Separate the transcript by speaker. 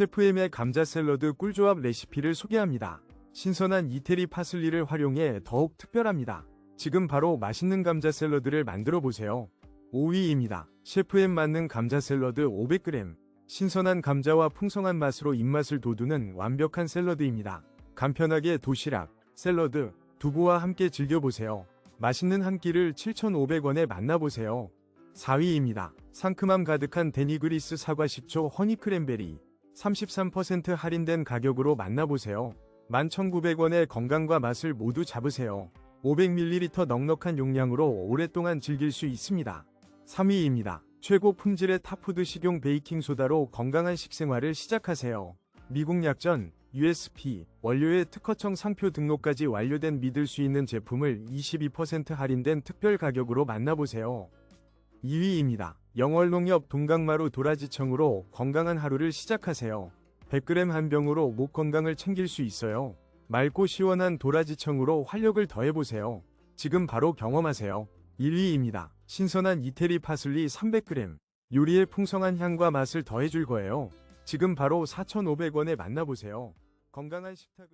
Speaker 1: 셰프엠의 감자 샐러드 꿀조합 레시피를 소개합니다. 신선한 이태리 파슬리를 활용해 더욱 특별합니다. 지금 바로 맛있는 감자 샐러드를 만들어 보세요. 5위입니다. 셰프엠 맞는 감자 샐러드 500g. 신선한 감자와 풍성한 맛으로 입맛을 돋우는 완벽한 샐러드입니다. 간편하게 도시락, 샐러드, 두부와 함께 즐겨보세요. 맛있는 한 끼를 7,500원에 만나보세요. 4위입니다. 상큼함 가득한 데니그리스 사과 식초 허니 크랜베리 33% 할인된 가격으로 만나보세요. 11,900원의 건강과 맛을 모두 잡으세요. 500ml 넉넉한 용량으로 오랫동안 즐길 수 있습니다. 3위입니다. 최고 품질의 타푸드 식용 베이킹 소다로 건강한 식생활을 시작하세요. 미국 약전, USP, 원료의 특허청 상표 등록까지 완료된 믿을 수 있는 제품을 22% 할인된 특별 가격으로 만나보세요. 2위입니다. 영월농협 동강마루 도라지청으로 건강한 하루를 시작하세요. 100g 한 병으로 목 건강을 챙길 수 있어요. 맑고 시원한 도라지청으로 활력을 더해보세요. 지금 바로 경험하세요. 1위입니다. 신선한 이태리 파슬리 300g. 요리의 풍성한 향과 맛을 더해줄 거예요. 지금 바로 4,500원에 만나보세요. 건강한 식탁을